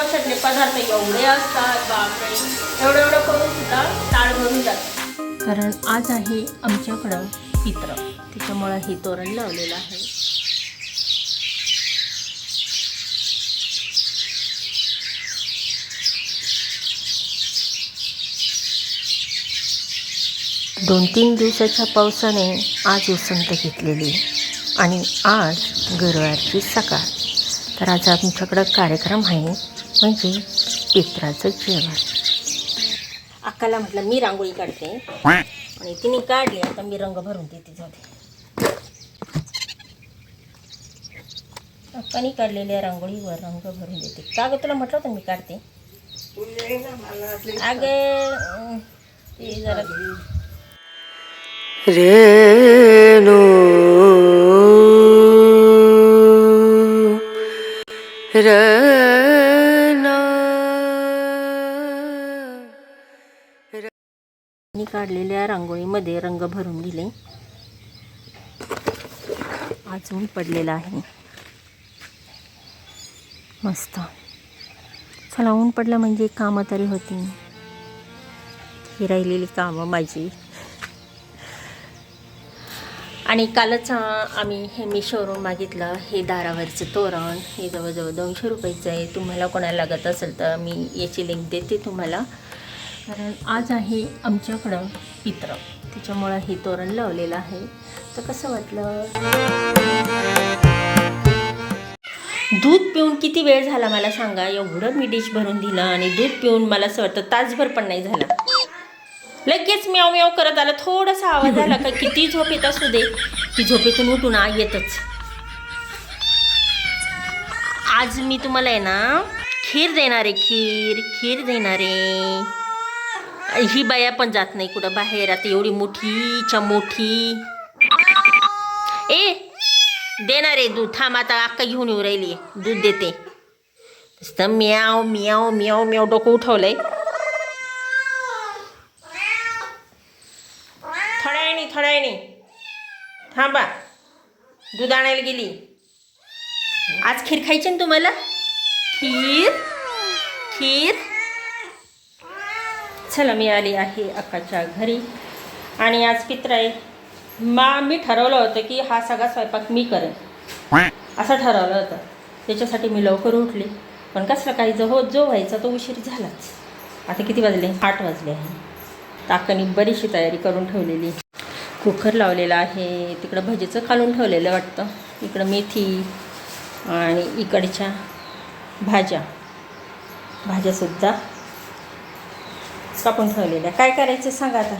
पितृपक्षातले पदार्थ एवढे असतात बापरे. एवढं एवढं करून सुद्धा ताळ भरून जातात कारण आज आहे आमच्याकडं पित्र त्याच्यामुळं हे तोरण लावलेलं आहे. दोन तीन दिवसाच्या पावसाने आज उसंत घेतलेली आणि आज गुरुवारची सकाळ. तर आज आमच्याकडं कार्यक्रम आहे. म्हणजे पित्राचं जेवण. अक्काला म्हटलं मी रांगोळी काढते. आणि तिने काढली आता मी रंग भरून देते जाते अक्काने काढलेल्या रांगोळीवर रंग भरून देते. का ग तुला म्हटलं होतं मी काढते? अगं ते जरा रेणू रना मी काढलेल्या रांगोळीमध्ये रंग भरून दिले. अजून पडलेला पडलेलं आहे. मस्त. चला ऊन पडलं म्हणजे कामं तरी होती ही राहिलेली कामं माझी. आणि कालच आम्ही हे मिशोवरून मागितलं. हे दारावरचं तोरण. हे जवळजवळ दोनशे रुपयाचं आहे. तुम्हाला कोणाला लागत असेल तर मी याची लिंक देते तुम्हाला. कारण आज आहे आमच्याकडं पित्र त्याच्यामुळं हे तोरण लावलेलं आहे. तर कसं वाटलं? दूध पिऊन किती वेळ झाला मला सांगा? एवढं मी डिश भरून दिलं आणि दूध पिऊन मला असं वाटतं तासभर पण नाही झाला. लगेच म्याव म्याव करत आला. थोडासा आवाज आला का किती झोप येत असू दे ती झोपेतून उठून आ येतच. आज मी तुम्हाला आहे ना खीर देणार आहे खीर खीर देणार आहे. ही बाया पण जात नाही कुठं बाहेर. आता एवढी मोठीच्या मोठी ए देणार रे दूध. थांब आता अक्का घेऊन येऊ राहिली. दूध देते. नुसतं म्याव म्याव म्याव म्याव डोकं उठवलंय. थोड्या वेळाने थोड्या थांबा. दूध आणायला गेली. आज खीर खायची ना तुम्हाला? खीर? खीर? चला मी आली आहे अक्काच्या घरी. आणि आज पित्र आहे. मा मी ठरवलं होतं की हा सगळा स्वयंपाक मी करेन. असं ठरवलं होतं. त्याच्यासाठी मी लवकर उठले. पण कसलं काही जो हो जो व्हायचा तो उशीर झालाच. आता किती वाजले? आठ वाजले आहे. ताकानी बरीचशी तयारी करून ठेवलेली. कुकर लावलेला आहे. तिकडं भजीचं खालून ठेवलेलं वाटतं. इकडं मेथी आणि इकडच्या भाज्या. भाज्यासुद्धा कापून ठेवलेल्या. काय करायचं सांगा आता.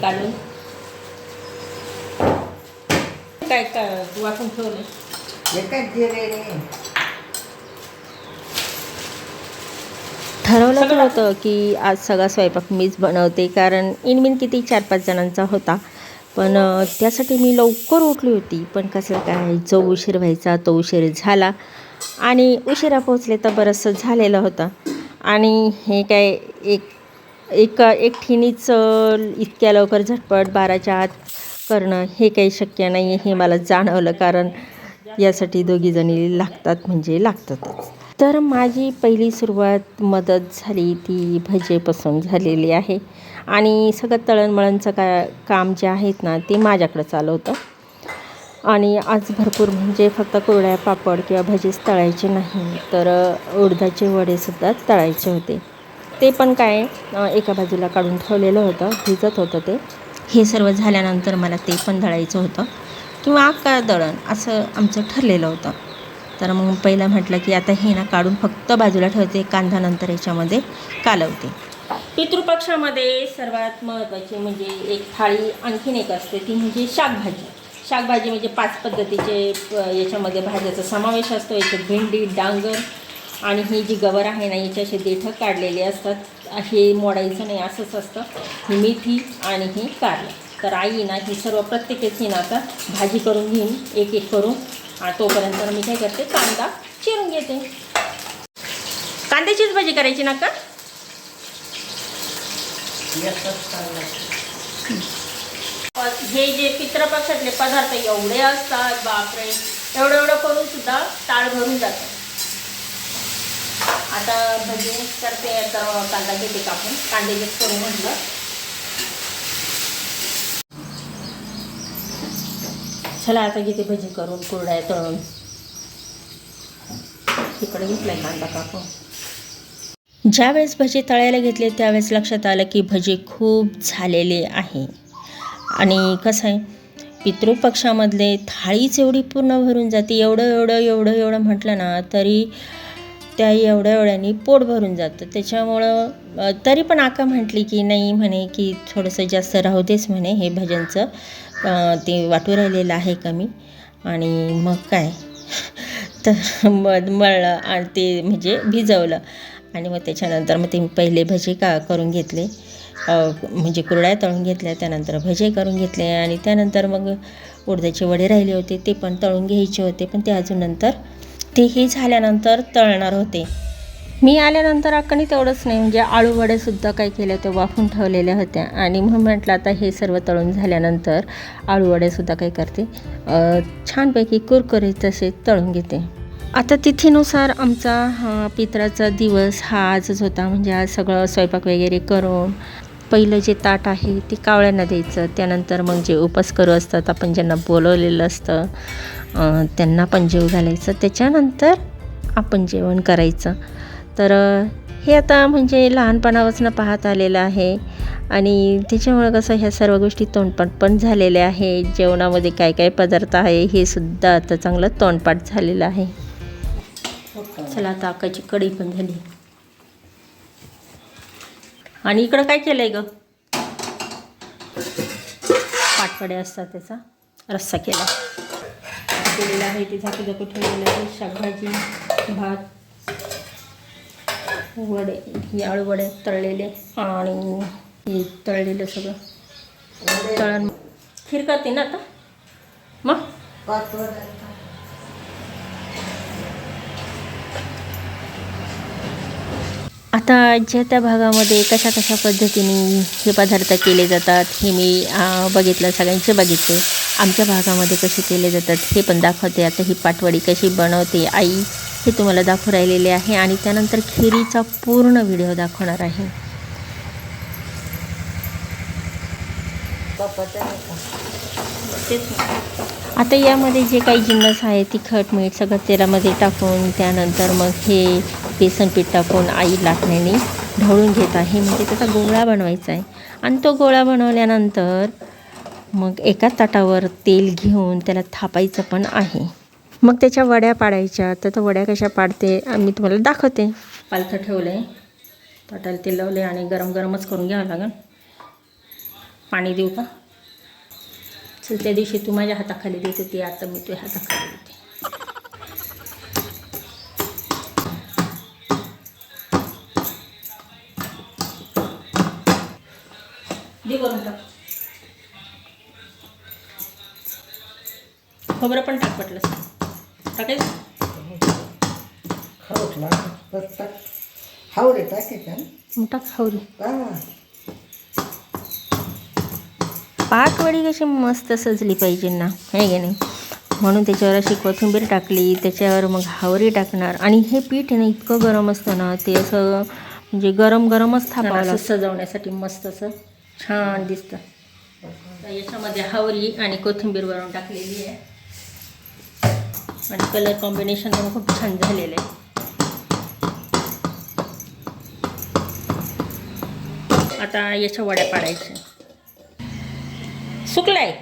काढून. काय वाटून ठेवलं. ठरवलं होतं की आज सगळा स्वयंपाक मीच बनवते कारण इनमिन किती चार पाच जणांचा होता. पण त्यासाठी मी लवकर उठली होती. पण कसं काय जो उशीर व्हायचा तो उशीर झाला. आणि उशिरा पोहोचले तर बरंचसं झालेलं होतं. आणि हे काय एक एक एकठीणीच इतक्या लवकर झटपट बाराच्या आत करणं हे काही शक्य नाही आहे हे मला जाणवलं. कारण यासाठी दोघीजणी लागतात म्हणजे लागतातच. तर माझी पहिली सुरुवात मदत झाली ती भजेपासून झालेली आहे. आणि सगळं तळणमळणचं का काम जे आहेत ना ते माझ्याकडं चालू होतं आणि आज भरपूर म्हणजे फक्त कोरड्या पापड किंवा भजीच तळायचे नाही तर उडदाचे वडेसुद्धा तळायचे होते. ते पण काय एका बाजूला काढून ठेवलेलं होतं भिजत होतं ते. हे सर्व झाल्यानंतर मला ते पण दळायचं होतं. किंवा का दळण असं आमचं ठरलेलं होतं. तर मग पहिलं म्हटलं की आता हे ना काढून फक्त बाजूला ठेवते कांदा नंतर याच्यामध्ये कालवते. पितृपक्षामध्ये सर्वात महत्त्वाची म्हणजे एक थाळी आणखीन एक असते ती म्हणजे शाकभाजी. शाकभाजी म्हणजे पाच पद्धतीचे याच्यामध्ये भाज्याचा समावेश असतो. याच्यात भेंडी डांगर आणि ही जी गवर आहे ना याच्या असे देठं काढलेले असतात. हे मोडायचं नाही असंच असतं. ही मेथी आणि ही कारलं तर आई ना ही सर्व प्रत्येकाची ना आता भाजी करून घेईन एक एक करून. तोपर्यंत मी काय करते कांदा चिरून घेते. कांद्याचीच भाजी करायची ना का? हे जे पित्रपक्षातले पदार्थ एवढे असतात बापरे. एवढं एवढं करून सुद्धा ताळ भरून जातात आता भजी करते तर कांदा घेते कापून कांद्याचे करून म्हटलं. चला आता घेते भजी करून कुरड्या तळून. इकडे घेतलाय कांदा कापून. ज्यावेळेस भजी तळायला घेतले त्यावेळेस लक्षात आलं की भजी खूप झालेले आहे. आणि कसं आहे पितृपक्षामधले थाळीच एवढी पूर्ण भरून जाते एवढं एवढं एवढं एवढं म्हटलं ना तरी त्या एवढ्या एवढ्यानी पोट भरून जातं. त्याच्यामुळं तरी पण आका म्हटली की नाही म्हणे की थोडंसं जास्त राहू देच म्हणे हे भजनचं. ते वाटू राहिलेलं आहे कमी. आणि मग काय? तर मग मळलं आणि ते म्हणजे भिजवलं. आणि मग त्याच्यानंतर मग ते मी पहिले भजे का करून घेतले. म्हणजे कुरड्या तळून घेतल्या त्यानंतर भजे करून घेतले. आणि त्यानंतर मग उडद्याचे वडे राहिले होते ते पण तळून घ्यायचे होते. पण ते अजून नंतर तेही झाल्यानंतर तळणार होते. मी आल्यानंतर अक्काने तेवढंच नाही म्हणजे आळू वडेसुद्धा काय केले ते वाफून ठेवलेल्या होत्या. आणि मग म्हटलं आता हे सर्व तळून झाल्यानंतर आळूवडेसुद्धा काही काय करते छानपैकी कुरकुरीत तसे तळून घेते. आता तिथीनुसार आमचा हा पित्राचा दिवस हा आजच होता. म्हणजे आज सगळं स्वयंपाक वगैरे करून पहिलं जे ताट आहे ते कावळ्यांना द्यायचं. त्यानंतर मग जे उपास करू असतात आपण ज्यांना बोलवलेलं असतं त्यांना पण जेव घालायचं. त्याच्यानंतर आपण जेवण करायचं. तर हे आता म्हणजे लहानपणापासून पाहत आलेलं आहे. आणि त्याच्यामुळं कसं ह्या सर्व गोष्टी तोंडपाठ पण झालेल्या आहे. जेवणामध्ये काय काय पदार्थ आहे हे सुद्धा आता चांगलं तोंडपाठ झालेलं आहे. चला आता आकाची कढी पण झाली. आणि इकडं काय केलं आहे ग? पाठवडे असतात त्याचा. रस्सा केला. केलेला आहे ते झाकू झाकू ठेवलेलं आहे. शाकभाजी भात वडे हे आळू वडे तळलेले आणि हे तळलेलं सगळं. तळण. खीर करते ना आता? मग? आता ज्या त्या भागामध्ये कशा कशा पद्धतीने हे पदार्थ केले जातात हे मी बघितलं सगळ्यांचे बघितले. आमच्या भागामध्ये कसे केले जातात हे पण दाखवते. आता ही पाटवडी कशी बनवते आई? हे तुम्हाला दाखवू राहिलेले आहे आणि त्यानंतर खिरीचा पूर्ण व्हिडिओ दाखवणार आहे. तेच आता यामध्ये जे काही जिन्नस आहे तिखट मीठ सगळं तेलामध्ये टाकून त्यानंतर मग हे बेसन पीठ टाकून आई लाटण्याने ढवळून घेत आहे. म्हणजे त्याचा गोळा बनवायचा आहे. आणि तो गोळा बनवल्यानंतर मग एका ताटावर तेल घेऊन त्याला थापायचं पण आहे. मग त्याच्या वड्या पाडायच्या. तर त्या वड्या कशा पाडते मी तुम्हाला दाखवते. पालथं ठेवलं. आहे ताटाला तेल लावले आणि गरम गरमच करून घ्यावं लागेल. पाणी देऊ का? चल त्या दिवशी तू माझ्या हाताखाली देत होती आता मी तुझ्या हाताखाली देते. दे खोबरं पण टाक पटलं टाकायचं खाऊला टाक हावरे टाके का मग टाक हवरी हा पाटवडी कशी मस्त सजली पाहिजे ना. आहे की नाही? म्हणून त्याच्यावर अशी कोथिंबीर टाकली त्याच्यावर मग हावरी टाकणार. आणि हे पीठ आहे ना इतकं गरम असतं ना ते असं म्हणजे गरम गरमच लागतं. सजवण्यासाठी मस्त असं छान दिसतं. याच्यामध्ये हावरी आणि कोथिंबीर वरून टाकलेली आहे. आणि कलर कॉम्बिनेशन पण खूप छान झालेलं आहे. आता याच्या वड्या पाडायच्या. सुकलाय?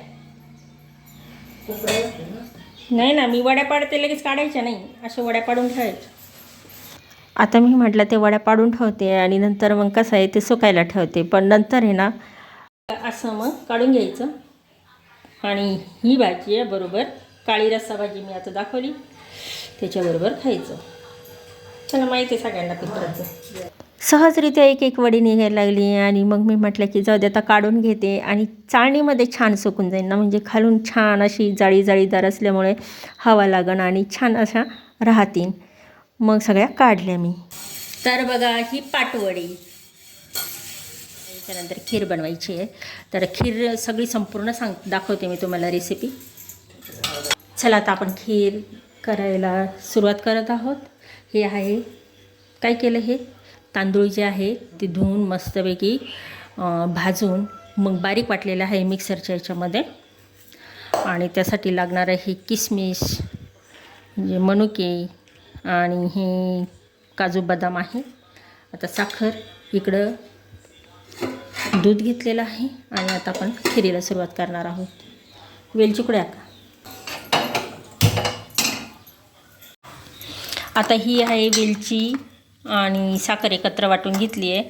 नाही ना मी वड्या पाडते लगेच काढायच्या नाही. अशा वड्या पाडून ठेवायच्या. आता मी म्हटलं ते वड्या पाडून ठेवते आणि नंतर मग कसं आहे ते सुकायला ठेवते. पण नंतर आहे ना असं मग काढून घ्यायचं. आणि ही भाजी आहे बरोबर. काळी रस्सा भाजी मी आता दाखवली. त्याच्याबरोबर खायचं. त्यांना माहिती आहे सगळ्यांना पित्राचं सहजरित्या एक एक वडी निघायला लागली आणि मग मी म्हटलं की जाऊ दे आता काढून घेते. आणि चाळणीमध्ये छान सुकून जाईल ना म्हणजे खालून छान अशी जाळी जाळीदार असल्यामुळे हवा लागण आणि छान अशा राहतील. मग सगळ्या काढल्या मी. तर बघा ही पाटवडी. त्याच्यानंतर खीर बनवायची आहे. तर खीर सगळी संपूर्ण सांग दाखवते मी तुम्हाला रेसिपी चला आता आपण खीर करायला सुरुवात करत आहोत. हे आहे काय केलं हे? तांदूळ जे आहे ते धुवून मस्तपैकी भाजून मग बारीक वाटलेलं आहे मिक्सरच्या याच्यामध्ये. आणि त्यासाठी लागणारं हे किसमिस म्हणजे मनुके आणि हे काजू बदाम आहे. आता साखर इकडं दूध घेतलेलं आहे आणि आता आपण खिरीला सुरुवात करणार आहोत. वेलचुकड्या कुड्या का आता ही आहे वेलची आणि साखर एकत्र वाटून घेतली आहे.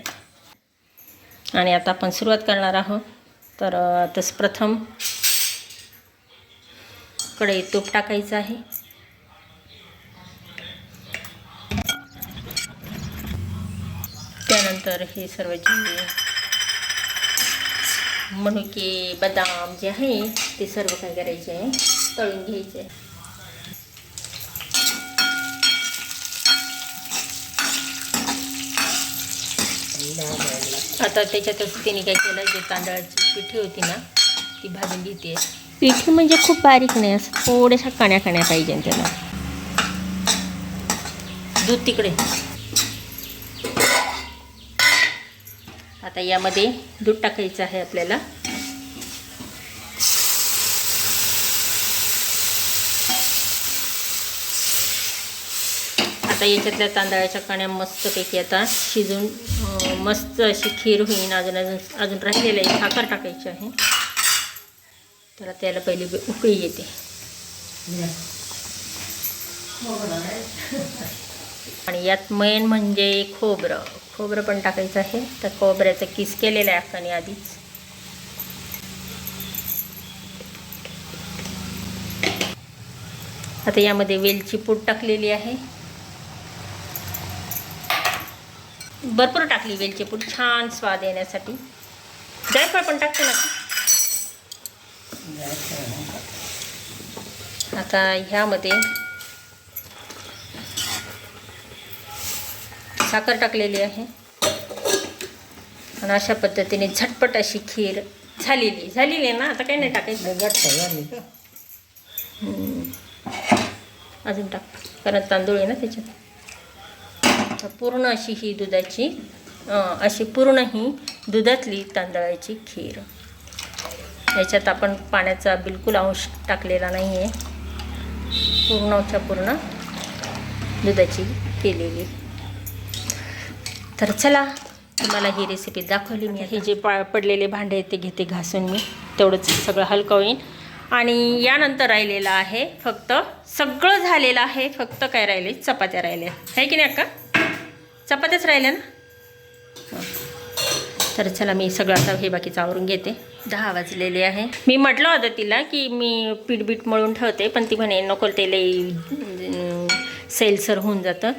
आणि आता आपण सुरुवात करणार आहोत. तर तस प्रथमकडे तूप टाकायचं आहे. त्यानंतर हे सर्व जे मनुके बदाम जे आहे ते सर्व काय करायचे आहे? तळून घ्यायचे आहे. आता त्याच्यातच तिने काय केलं जे तांदळाची पिठी होती ना ती भाजून घेते. पिठी म्हणजे खूप बारीक नाही असं थोड्याशा कण्या कण्या पाहिजे त्याला. दूध तिकडे. आता यामध्ये दूध टाकायचं आहे आपल्याला. आता याच्यातल्या तांदळाच्या कण्या मस्तपैकी आता शिजून मस्त अशी खीर होईन. अजून अजून अजून राहिलेलं आहे. साखर टाकायची आहे. तर त्याला पहिली उकळी येते. आणि यात मेन म्हणजे खोबरं. खोबरं पण टाकायचं आहे. तर खोबऱ्याचं किस केलेलं आहे आपण आधीच. आता यामध्ये वेलची पूड टाकलेली आहे. भरपूर टाकली वेलची पूड. छान स्वाद येण्यासाठी. जायफळ पण टाकते ना. आता ह्यामध्ये साखर टाकलेली आहे. आणि अशा पद्धतीने झटपट अशी खीर झालेली. झालेली आहे ना? आता काही नाही टाकायचं. अजून टाक. कारण तांदूळ आहे ना त्याच्यात. तर पूर्ण अशी ही दुधाची अशी पूर्ण ही दुधातली तांदळाची खीर. याच्यात आपण पाण्याचा बिलकुल अंश टाकलेला नाही आहे पूर्णच्या पूर्ण दुधाची केलेली. तर चला तुम्हाला ही रेसिपी दाखवली मी हे जे पा पडलेले भांडे आहेत ते घेते घासून मी. तेवढंच सगळं हलकं होईन आणि यानंतर राहिलेलं आहे फक्त सगळं झालेलं आहे फक्त काय राहिले? चपात्या राहिल्या. आहे की नाही अक्का? चपात्याच राहिल्या ना? तर चला मी सगळं आता हे बाकीचं आवरून घेते. दहा वाजलेले आहे. मी म्हटलं होतं तिला की मी पीठ बीठ मळून ठेवते पण ती म्हणे नको ते लई सैलसर होऊन जातं.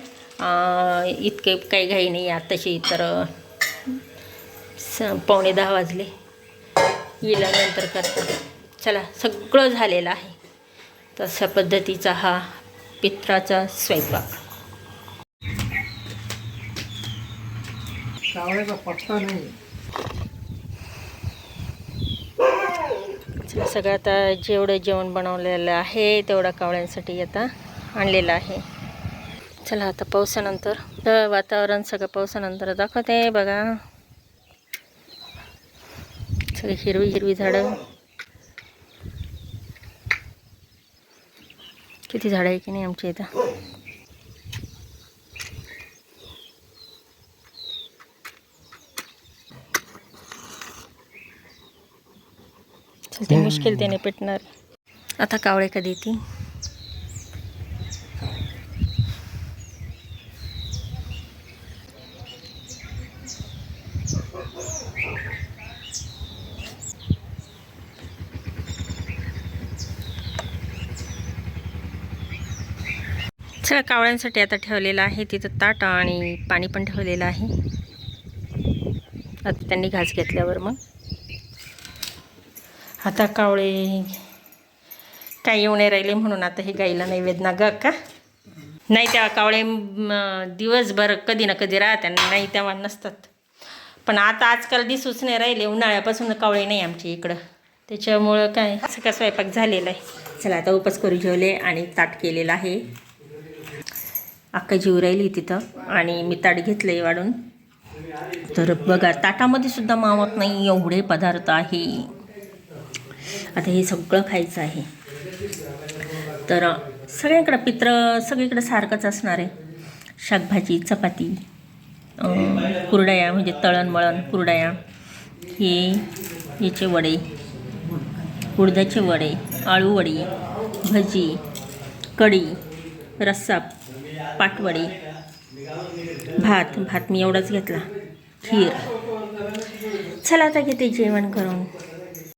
इतके काही घाई नाही आत्ताशी तर स पावणे दहा वाजले. येईल नंतर करता. चला सगळं झालेलं आहे. तशा पद्धतीचा हा पित्राचा स्वयंपाक. कावळ्याचा पत्ता नाही. चला सगळं आता जेवढं जेवण बनवलेलं आहे तेवढं कावळ्यांसाठी आता आणलेलं आहे. चला आता पावसानंतर तर वातावरण सगळं पावसानंतर दाखवते बघा. सगळी हिरवी हिरवी झाडं. किती झाडं आहे की नाही आमच्या इथं? ते मुश्किल त्याने पेटणार. आता कावळे कधी येतील? चला कावळ्यांसाठी आता ठेवलेलं आहे तिथं ताट आणि पाणी पण ठेवलेलं आहे. आता त्यांनी घास घेतल्यावर मग. आता कावळे काय येऊ नाही राहिले म्हणून आता हे गाईला नैवेद्य वेदना ग का? नाही त्या कावळे दिवसभर कधी ना कधी राहतात नाही तेव्हा नसतात. पण आता आजकाल दिसूच नाही राहिले उन्हाळ्यापासून कावळे नाही आमच्या इकडं. त्याच्यामुळं काय सगळा स्वयंपाक झालेला आहे. चला आता उपास करू जेवले आणि ताट केलेलं आहे. अक्का जीव राहिली तिथं आणि मी ताट घेतलं आहे वाढून. तर बघा ताटामध्ये सुद्धा मावत नाही एवढे पदार्थ आहे. आता हे सगळं खायचं आहे. तर सगळ्याकडं पित्र सगळीकडं सारखंच असणार आहे. शाकभाजी चपाती कुरडया म्हणजे तळणमळण कुरडया हे याचे वडे उडदाचे वडे आळूवडी भजी कढी रस्सा पाटवडी भात भात मी एवढाच घेतला खीर. चला आता घेते जेवण करून.